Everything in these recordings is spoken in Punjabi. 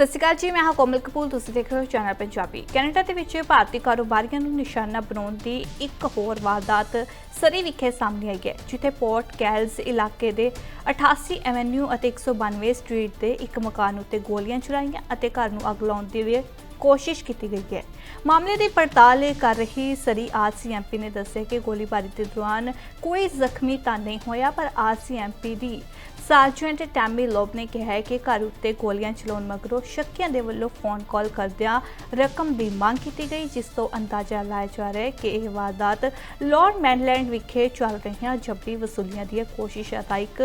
ਸਤਿ ਸ਼੍ਰੀ ਅਕਾਲ ਜੀ, ਮੈਂ ਹਾਂ ਕੋਮਲ ਕਪੂਰ, ਤੁਸੀਂ ਦੇਖ ਰਹੇ ਹੋ ਚੈਨਲ ਪੰਜਾਬੀ। ਕੈਨੇਡਾ ਦੇ ਵਿੱਚ ਭਾਰਤੀ ਕਾਰੋਬਾਰੀਆਂ ਨੂੰ ਨਿਸ਼ਾਨਾ ਬਣਾਉਣ ਦੀ ਇੱਕ ਹੋਰ ਵਾਰਦਾਤ ਸਰੀ ਵਿਖੇ ਸਾਹਮਣੇ ਆਈ ਹੈ, ਜਿੱਥੇ ਪੋਰਟ ਕੈਲਸ ਇਲਾਕੇ ਦੇ 88 ਐਵੇਨਿਊ ਅਤੇ 192 ਸਟਰੀਟ ਦੇ ਇੱਕ ਮਕਾਨ ਉੱਤੇ ਗੋਲੀਆਂ ਚਲਾਈਆਂ ਅਤੇ ਘਰ ਨੂੰ ਅੱਗ ਲਾਉਣ ਦੀ ਕੋਸ਼ਿਸ਼ ਕੀਤੀ ਗਈ ਹੈ। ਮਾਮਲੇ ਦੀ ਪੜਤਾਲ ਕਰ ਰਹੀ ਸਰੀ ਆਰਸੀਐਮਪੀ ਨੇ ਦੱਸਿਆ ਕਿ ਗੋਲੀਬਾਰੀ ਦੇ ਦੌਰਾਨ ਕੋਈ ਜ਼ਖਮੀ ਤਾਂ ਨਹੀਂ ਹੋਇਆ, ਪਰ ਆਰਸੀਐਮਪੀ ਦੀ ਸਾਰਜੈਂਟ ਟੈਮੀ ਲੋਬ ਨੇ ਕਿਹਾ ਹੈ ਕਿ ਘਰ ਉੱਤੇ ਗੋਲੀਆਂ ਚਲਾਉਣ ਮਗਰੋਂ ਸ਼ੱਕੀਆਂ ਦੇ ਵੱਲੋਂ ਫੋਨ ਕਾਲ ਕਰਦਿਆਂ ਰਕਮ ਦੀ ਮੰਗ ਕੀਤੀ ਗਈ, ਜਿਸ ਤੋਂ ਅੰਦਾਜ਼ਾ ਲਾਇਆ ਜਾ ਰਿਹਾ ਹੈ ਕਿ ਇਹ ਵਾਰਦਾਤ ਲਾਰਡ ਮੈਨਲੈਂਡ ਵਿਖੇ ਚੱਲ ਰਹੀਆਂ ਜੱਬੀ ਵਸੂਲੀਆਂ ਦੀਆਂ ਕੋਸ਼ਿਸ਼ਾਂ ਦਾ ਇੱਕ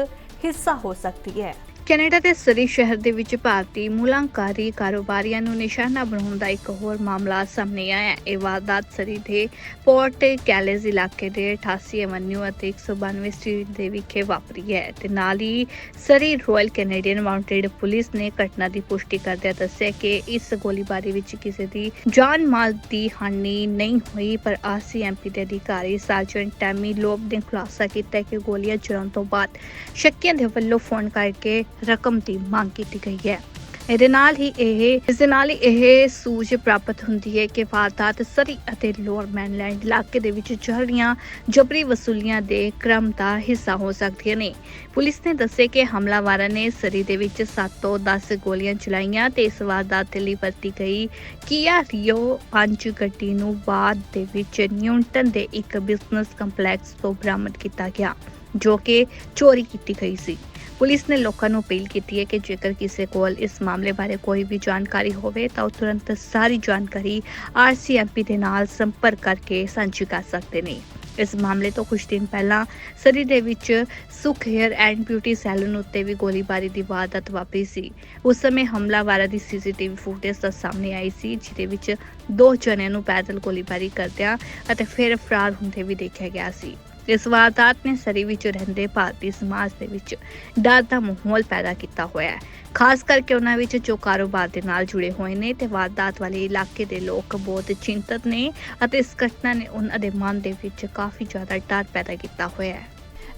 ਹਿੱਸਾ ਹੋ ਸਕਦੀ ਹੈ। ਕੈਨੇਡਾ ਦੇ ਸਰੀ ਸ਼ਹਿਰ ਦੇ ਵਿੱਚ ਭਾਰਤੀ ਮੁਲਾਂਕਾਰੀ ਕਾਰੋਬਾਰੀਆਂ ਨੂੰ ਨਿਸ਼ਾਨਾ ਬਣਾਉਣ ਦਾ ਇੱਕ ਹੋਰ ਮਾਮਲਾ ਸਾਹਮਣੇ ਆਇਆ ਹੈ। ਇਹ ਵਾਰਦਾਤ ਸਰੀ ਦੇ ਪੋਰਟ ਕੈਲੇਜ਼ ਇਲਾਕੇ ਦੇ 88 ਐਵਨਿਊ ਅਤੇ 192 ਸਟਰੀਟ ਦੇ ਵਿਖੇ ਵਾਪਰੀ ਹੈ ਤੇ ਨਾਲ ਹੀ Surrey royal Canadian mounted police ਨੇ ਘਟਨਾ ਦੀ ਪੁਸ਼ਟੀ ਕਰਦਿਆਂ ਦੱਸਿਆ ਕਿ ਇਸ ਗੋਲੀਬਾਰੀ ਵਿੱਚ ਕਿਸੇ ਦੀ ਜਾਨ ਮਾਲ ਦੀ ਹਾਨੀ ਨਹੀਂ ਹੋਈ, ਪਰ ਆਰਸੀਐਮਪੀ ਦੇ ਅਧਿਕਾਰੀ ਸਰਜਨ ਟੈਮੀ ਲੋਬ ਨੇ ਖੁਲਾਸਾ ਕੀਤਾ ਕਿ ਗੋਲੀਆਂ ਚਲਾਉਣ ਤੋਂ ਬਾਅਦ ਸ਼ੱਕੀਆਂ ਦੇ ਵੱਲੋਂ ਫੋਨ ਕਰਕੇ ਰਕਮ ਦੀ ਮੰਗ ਕੀਤੀ ਗਈ ਹੈ। ਇਹਦੇ ਨਾਲ ਹੀ ਇਹ, ਇਸ ਦੇ ਨਾਲ ਹੀ ਇਹ ਸੂਝ ਪ੍ਰਾਪਤ ਹੁੰਦੀ ਹੈ ਕਿ ਵਾਰਦਾਤ ਸਰੀ ਅਤੇ ਲੋਅਰ ਮੈਨਲੈਂਡ ਇਲਾਕੇ ਦੇ ਵਿੱਚ ਚੱਲ ਰਹੀਆਂ ਜਬਰੀ ਵਸੂਲੀਆਂ ਦੇ ਕ੍ਰਮ ਦਾ ਹਿੱਸਾ ਹੋ ਸਕਦੀਆਂ ਨੇ। ਪੁਲਿਸ ਨੇ ਦੱਸਿਆ ਕਿ ਹਮਲਾਵਰਾਂ ਨੇ ਸਰੀ ਦੇ ਵਿੱਚ 7 ਤੋਂ 10 ਗੋਲੀਆਂ ਚਲਾਈਆਂ ਤੇ ਇਸ ਵਾਰਦਾਤ ਦੇ ਲਈ ਵਰਤੀ ਗਈ ਕੀਆ ਰੀਓ 5 ਗੱਡੀ ਨੂੰ ਬਾਅਦ ਦੇ ਵਿੱਚ ਨਿਊਟਨ ਦੇ ਇੱਕ ਬਿਜ਼ਨਸ ਕੰਪਲੈਕਸ ਤੋਂ ਬਰਾਮਦ ਕੀਤਾ ਗਿਆ, ਜੋ ਕਿ ਚੋਰੀ ਕੀਤੀ ਗਈ ਸੀ। ਪੁਲਿਸ ਨੇ ਲੋਕਾਂ ਨੂੰ ਅਪੀਲ ਕੀਤੀ ਹੈ ਕਿ ਜੇਕਰ ਕਿਸੇ ਕੋਲ ਇਸ ਮਾਮਲੇ ਬਾਰੇ ਕੋਈ ਵੀ ਜਾਣਕਾਰੀ ਹੋਵੇ ਤਾਂ ਉਹ ਤੁਰੰਤ ਸਾਰੀ ਜਾਣਕਾਰੀ ਆਰਸੀਐਮਪੀ ਦੇ ਨਾਲ ਸੰਪਰਕ ਕਰਕੇ ਸਾਂਝੀ ਕਰ ਸਕਦੇ ਨੇ। ਇਸ ਮਾਮਲੇ ਤੋਂ ਕੁਝ ਦਿਨ ਪਹਿਲਾਂ ਸਰੀ ਦੇ ਵਿੱਚ ਸੁਖ ਹੇਅਰ ਐਂਡ ਬਿਊਟੀ ਸੈਲੂਨ ਉੱਤੇ ਵੀ ਗੋਲੀਬਾਰੀ ਦੀ ਵਾਰਦਾਤ ਵਾਪਰੀ ਸੀ। ਉਸ ਸਮੇਂ ਹਮਲਾਵਰਾਂ ਦੀ ਸੀਸੀਟੀਵੀ ਫੁਟੇਜ ਦਾ ਸਾਹਮਣੇ ਆਈ ਸੀ, ਜਿਹਦੇ ਵਿੱਚ ਦੋ ਜਣਿਆਂ ਨੂੰ ਪੈਦਲ ਗੋਲੀਬਾਰੀ ਕਰਦਿਆਂ ਅਤੇ ਫਿਰ ਫਰਾਰ ਹੁੰਦੇ ਵੀ ਦੇਖਿਆ ਗਿਆ ਸੀ। ਇਸ ਵਾਰਦਾਤ ਨੇ ਸਰੀ ਵਿੱਚ ਰਹਿੰਦੇ ਭਾਰਤੀ ਸਮਾਜ ਦੇ ਵਿੱਚ ਡਰ ਦਾ ਮਾਹੌਲ ਪੈਦਾ ਕੀਤਾ ਹੋਇਆ ਹੈ। ਖਾਸ ਕਰਕੇ ਉਹਨਾਂ ਵਿੱਚ ਜੋ ਕਾਰੋਬਾਰ ਦੇ ਨਾਲ ਜੁੜੇ ਹੋਏ ਨੇ ਤੇ ਵਾਰਦਾਤ ਵਾਲੇ ਇਲਾਕੇ ਦੇ ਲੋਕ ਬਹੁਤ ਚਿੰਤਤ ਨੇ ਅਤੇ ਇਸ ਘਟਨਾ ਨੇ ਉਹਨਾਂ ਦੇ ਮਨ ਦੇ ਵਿੱਚ ਕਾਫੀ ਜ਼ਿਆਦਾ ਡਰ ਪੈਦਾ ਕੀਤਾ ਹੋਇਆ ਹੈ।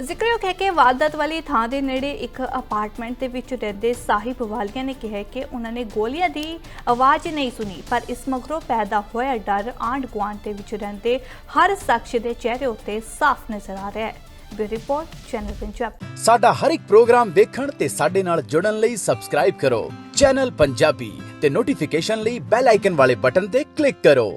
ਜ਼ਿਕਰਯੋਗ ਹੈ ਕਿ ਵਾਰਦਾਤ ਵਾਲੀ ਥਾਂ ਦੇ ਨੇੜੇ ਇੱਕ ਅਪਾਰਟਮੈਂਟ ਦੇ ਵਿੱਚ ਰਹਿੰਦੇ ਸਾਹਿਬ ਵਾਲੀਆ ਨੇ ਕਿਹਾ ਕਿ ਉਹਨਾਂ ਨੇ ਗੋਲੀਆਂ ਦੀ ਆਵਾਜ਼ ਨਹੀਂ ਸੁਣੀ, ਪਰ ਇਸ ਮਗਰੋਂ ਪੈਦਾ ਹੋਇਆ ਡਰ ਆਂਡ ਗੁਆਂਢ ਦੇ ਵਿੱਚ ਰਹਿੰਦੇ ਹਰ ਸ਼ਖਸ ਦੇ ਚਿਹਰੇ ਉੱਤੇ ਸਾਫ਼ ਨਜ਼ਰ ਆ ਰਿਹਾ ਹੈ। Bureau report, channel Punjab. ਸਾਡਾ ਹਰ ਇੱਕ ਪ੍ਰੋਗਰਾਮ ਦੇਖਣ ਤੇ ਸਾਡੇ ਨਾਲ ਜੁੜਨ ਲਈ ਸਬਸਕ੍ਰਾਈਬ ਕਰੋ। ਚੈਨਲ ਪੰਜਾਬੀ ਤੇ ਨੋਟੀਫਿਕੇਸ਼ਨ ਲਈ ਬੈਲ ਆਈਕਨ ਵਾਲੇ ਬਟਨ ਤੇ ਕਲਿੱਕ ਕਰੋ।